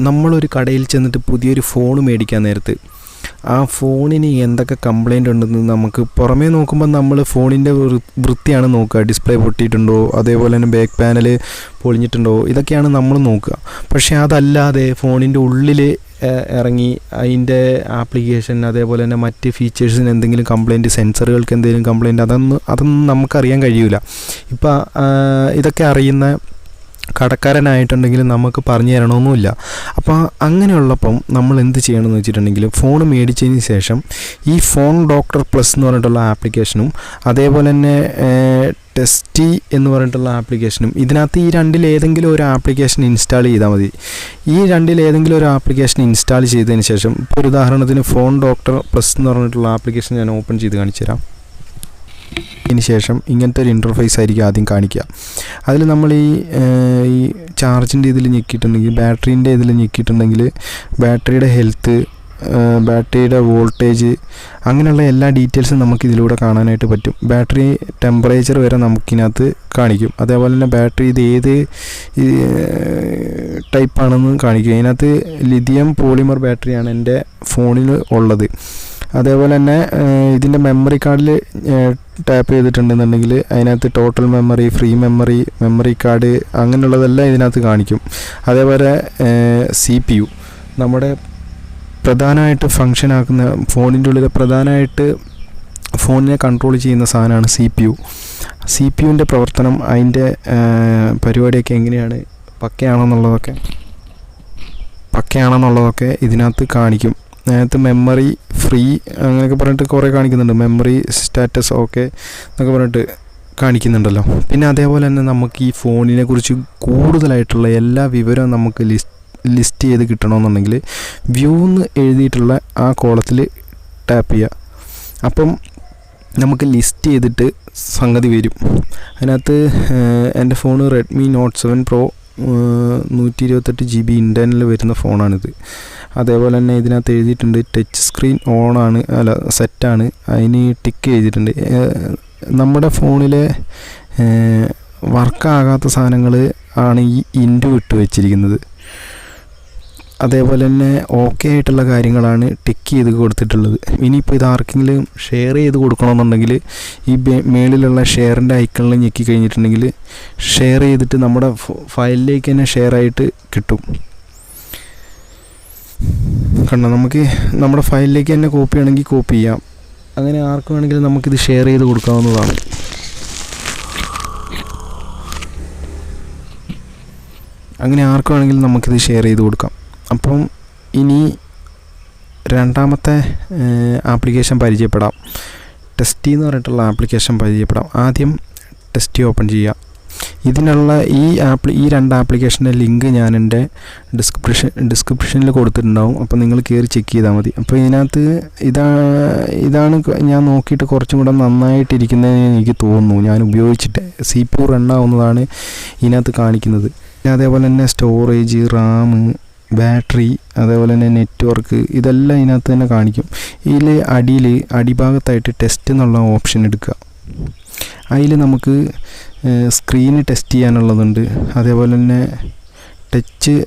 നമ്മളൊരു കടയിൽ ചെന്നിട്ട് പുതിയൊരു ഫോൺ മേടിക്കാൻ നേരത്ത് ആ ഫോണിന് എന്തൊക്കെ കംപ്ലൈന്റ് ഉണ്ടെന്ന് നമുക്ക് പുറമേ നോക്കുമ്പോൾ നമ്മൾ ഫോണിന്റെ വൃത്തിയാണ് നോക്കുക. ഡിസ്പ്ലേ പൊട്ടിയിട്ടുണ്ടോ? അതേപോലെ തന്നെ ബാക്ക് പാനൽ പൊളിഞ്ഞിട്ടുണ്ടോ? ഇതൊക്കെയാണ് നമ്മൾ നോക്കുക. പക്ഷേ അതല്ലാതെ ഫോണിന്റെ ഉള്ളിൽ ഇറങ്ങി അതിന്റെ ആപ്ലിക്കേഷൻ അതേപോലെ തന്നെ മറ്റ് ഫീച്ചേഴ്സിന് എന്തെങ്കിലും കംപ്ലൈന്റ് സെൻസറുകൾക്ക് എന്തെങ്കിലും കംപ്ലൈന്റ് അതൊന്നും അതൊന്നും നമുക്കറിയാൻ കഴിയില്ല ഇപ്പം ഇതൊക്കെ അറിയുന്ന കടക്കാരനായിട്ടുണ്ടെങ്കിൽ നമുക്ക് പറഞ്ഞു തരണമെന്നില്ല. അപ്പോൾ അങ്ങനെയുള്ളപ്പം നമ്മൾ എന്ത് ചെയ്യണമെന്ന് വെച്ചിട്ടുണ്ടെങ്കിൽ ഫോൺ മേടിച്ചതിന് ശേഷം ഈ ഫോൺ ഡോക്ടർ പ്ലസ് എന്ന് പറഞ്ഞിട്ടുള്ള ആപ്ലിക്കേഷനും അതേപോലെ തന്നെ ടെസ്റ്റി എന്ന് പറഞ്ഞിട്ടുള്ള ആപ്ലിക്കേഷനും ഇതിനകത്ത് ഈ രണ്ടിൽ ഏതെങ്കിലും ഒരു ആപ്ലിക്കേഷൻ ഇൻസ്റ്റാൾ ചെയ്താൽ മതി. ഈ രണ്ടിൽ ഏതെങ്കിലും ഒരു ആപ്ലിക്കേഷൻ ഇൻസ്റ്റാൾ ചെയ്തതിന് ശേഷം ഇപ്പോൾ ഉദാഹരണത്തിന് ഫോൺ ഡോക്ടർ പ്ലസ് എന്ന് പറഞ്ഞിട്ടുള്ള ആപ്ലിക്കേഷൻ ഞാൻ ഓപ്പൺ ചെയ്ത് കാണിച്ചു തരാം അതിന് ശേഷം ഇങ്ങനത്തെ ഒരു ഇന്റർഫേസ് ആയിരിക്കും ആദ്യം കാണിക്കുക. അതിൽ നമ്മൾ ഈ ഈ ചാർജിന്റെ ഇതിൽ ഞെക്കിയിട്ടുണ്ടെങ്കിൽ ബാറ്ററീന്റെ ഇതിൽ ഞെക്കിയിട്ടുണ്ടെങ്കിൽ ബാറ്ററിയുടെ ഹെൽത്ത് ബാറ്ററിയുടെ വോൾട്ടേജ് അങ്ങനെയുള്ള എല്ലാ ഡീറ്റെയിൽസും നമുക്ക് ഇതിലൂടെ കാണാനായിട്ട് പറ്റും. ബാറ്ററി ടെമ്പറേച്ചർ വരെ നമുക്കിനകത്ത് കാണിക്കും. അതേപോലെ തന്നെ ബാറ്ററി ഇത് ഏത് ടൈപ്പാണെന്ന് കാണിക്കും. ഇതിനകത്ത് ലിഥിയം പോളിമർ ബാറ്ററിയാണ് എന്റെ ഫോണിൽ ഉള്ളത്. അതേപോലെ തന്നെ ഇതിന്റെ മെമ്മറി കാർഡിൽ ടാപ്പ് ചെയ്തിട്ടുണ്ടെന്നുണ്ടെങ്കിൽ അതിനകത്ത് total memory free memory memory card അങ്ങനെയുള്ളതെല്ലാം ഇതിനകത്ത് കാണിക്കും. അതേപോലെ സി പി യു നമ്മുടെ പ്രധാനമായിട്ട് ഫങ്ഷൻ ആക്കുന്ന ഫോണിന്റെ ഉള്ളിൽ പ്രധാനമായിട്ട് ഫോണിനെ കൺട്രോൾ ചെയ്യുന്ന സാധനമാണ് C P U C P യുവിന്റെ പ്രവർത്തനം അതിന്റെ പരിപാടിയൊക്കെ എങ്ങനെയാണ്? പക്കയാണെന്നുള്ളതൊക്കെ പക്കയാണെന്നുള്ളതൊക്കെ ഇതിനകത്ത് കാണിക്കും. അതിനകത്ത് മെമ്മറി ഫ്രീ അങ്ങനെയൊക്കെ പറഞ്ഞിട്ട് കുറേ കാണിക്കുന്നുണ്ട്. മെമ്മറി സ്റ്റാറ്റസ് ഓക്കെ എന്നൊക്കെ പറഞ്ഞിട്ട് കാണിക്കുന്നുണ്ടല്ലോ. പിന്നെ അതേപോലെ തന്നെ നമുക്ക് ഈ ഫോണിനെ കുറിച്ച് കൂടുതലായിട്ടുള്ള എല്ലാ വിവരവും നമുക്ക് ലിസ്റ്റ് ലിസ്റ്റ് ചെയ്ത് കിട്ടണമെന്നുണ്ടെങ്കിൽ വ്യൂ എന്ന് എഴുതിയിട്ടുള്ള ആ കോളത്തിൽ ടാപ്പ് ചെയ്യുക. അപ്പം നമുക്ക് ലിസ്റ്റ് ചെയ്തിട്ട് സംഗതി വരും. അതിനകത്ത് എന്റെ phone Redmi note seven pro നൂറ്റി ഇരുപത്തെട്ട് ജി ബി ഇന്റേർണൽ വരുന്ന ഫോണാണിത്. അതേപോലെ തന്നെ ഇതിനകത്ത് എഴുതിയിട്ടുണ്ട് ടച്ച് സ്ക്രീൻ ഓണാണ് അല്ല സെറ്റാണ് അതിന് ടിക്ക് ചെയ്തിട്ടുണ്ട് നമ്മുടെ ഫോണിലെ വർക്കാകാത്ത സാധനങ്ങൾ ആണ് ഈ ഇന്റു ഇട്ട് വെച്ചിരിക്കുന്നത് അതേപോലെ തന്നെ ഓക്കെ ആയിട്ടുള്ള കാര്യങ്ങളാണ് ടിക്ക് ചെയ്ത് കൊടുത്തിട്ടുള്ളത്. ഇനിയിപ്പോൾ ഇത് ആർക്കെങ്കിലും ഷെയർ ചെയ്ത് കൊടുക്കണമെന്നുണ്ടെങ്കിൽ ഈ മേളിലുള്ള ഷെയറിന്റെ ഐക്കണിൽ ഞെക്കി കഴിഞ്ഞിട്ടുണ്ടെങ്കിൽ ഷെയർ ചെയ്തിട്ട് നമ്മുടെ ഫയലിലേക്ക് തന്നെ ഷെയർ ആയിട്ട് കിട്ടും. കണ്ടോ? നമുക്ക് നമ്മുടെ ഫയലിലേക്ക് തന്നെ കോപ്പി ആണെങ്കിൽ കോപ്പി ചെയ്യാം. അങ്ങനെ ആർക്ക് വേണമെങ്കിലും നമുക്കിത് ഷെയർ ചെയ്ത് കൊടുക്കാവുന്നതാണ്. അങ്ങനെ ആർക്കുവാണെങ്കിലും നമുക്കിത് ഷെയർ ചെയ്ത് കൊടുക്കാം. അപ്പം ഇനി രണ്ടാമത്തെ ആപ്ലിക്കേഷൻ പരിചയപ്പെടാം. ടെസ്റ്റി എന്ന് പറഞ്ഞിട്ടുള്ള ആപ്ലിക്കേഷൻ പരിചയപ്പെടാം. ആദ്യം ടെസ്റ്റി ഓപ്പൺ ചെയ്യുക ഇതിനുള്ള ഈ ആപ്ലി ഈ രണ്ട് ആപ്ലിക്കേഷന്റെ ലിങ്ക് ഞാൻ എന്റെ ഡിസ്ക്രിപ്ഷൻ ഡിസ്ക്രിപ്ഷനിൽ കൊടുത്തിട്ടുണ്ടാവും. അപ്പോൾ നിങ്ങൾ കയറി ചെക്ക് ചെയ്താൽ മതി. അപ്പോൾ ഇതിനകത്ത് ഇതാ ഇതാണ് ഞാൻ നോക്കിയിട്ട് കുറച്ചും കൂടെ നന്നായിട്ടിരിക്കുന്നതെന്ന് എനിക്ക് തോന്നുന്നു. ഞാൻ ഉപയോഗിച്ചിട്ട് സി പി യു റണ്ണാവുന്നതാണ് ഇതിനകത്ത് കാണിക്കുന്നത്. പിന്നെ അതേപോലെ തന്നെ സ്റ്റോറേജ് റാം ബാറ്ററി അതേപോലെ തന്നെ നെറ്റ്വർക്ക് ഇതെല്ലാം ഇതിനകത്ത് തന്നെ കാണിക്കും. ഇതിൽ അടിയിൽ അടിഭാഗത്തായിട്ട് ടെസ്റ്റ് എന്നുള്ള ഓപ്ഷൻ എടുക്കുക. അതിൽ നമുക്ക് സ്ക്രീന് ടെസ്റ്റ് ചെയ്യാനുള്ളതുണ്ട്. അതേപോലെ തന്നെ ടച്ച്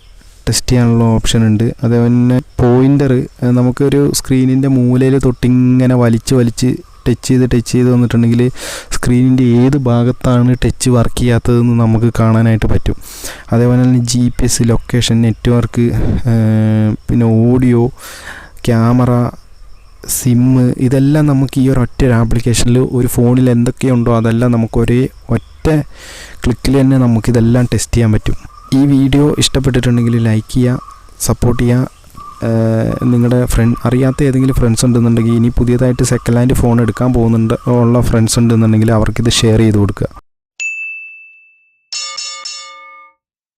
ടെസ്റ്റ് ചെയ്യാനുള്ള ഓപ്ഷൻ ഉണ്ട്. അതേപോലെ തന്നെ പോയിന്റർ നമുക്കൊരു സ്ക്രീനിന്റെ മൂലയിൽ തൊട്ടിങ്ങനെ വലിച്ച് വലിച്ച് ടച്ച് ചെയ്ത് ടച്ച് ചെയ്ത് വന്നിട്ടുണ്ടെങ്കിൽ സ്ക്രീനിന്റെ ഏത് ഭാഗത്താണ് ടച്ച് വർക്ക് ചെയ്യാത്തതെന്ന് നമുക്ക് കാണാനായിട്ട് പറ്റും. അതേപോലെ തന്നെ G P S location network പിന്നെ ഓഡിയോ ക്യാമറ സിമ്മ് ഇതെല്ലാം നമുക്ക് ഈ ഒരു ഒറ്റ ആപ്ലിക്കേഷനിൽ ഒരു ഫോണിൽ എന്തൊക്കെയുണ്ടോ അതെല്ലാം നമുക്ക് ഒരേ ഒറ്റ ക്ലിക്കിൽ തന്നെ നമുക്കിതെല്ലാം ടെസ്റ്റ് ചെയ്യാൻ പറ്റും. ഈ വീഡിയോ ഇഷ്ടപ്പെട്ടിട്ടുണ്ടെങ്കിൽ ലൈക്ക് ചെയ്യുക സപ്പോർട്ട് ചെയ്യുക നിങ്ങളുടെ ഫ്രണ്ട് അറിയാത്ത ഏതെങ്കിലും ഫ്രണ്ട്സ് ഉണ്ടെന്നുണ്ടെങ്കിൽ ഇനി പുതിയതായിട്ട് സെക്കൻഡ് ഹാൻഡ് ഫോൺ എടുക്കാൻ പോകുന്നുണ്ട് ഉള്ള ഫ്രണ്ട്സ് ഉണ്ടെന്നുണ്ടെങ്കിൽ അവർക്കിത് ഷെയർ ചെയ്ത് കൊടുക്കുക.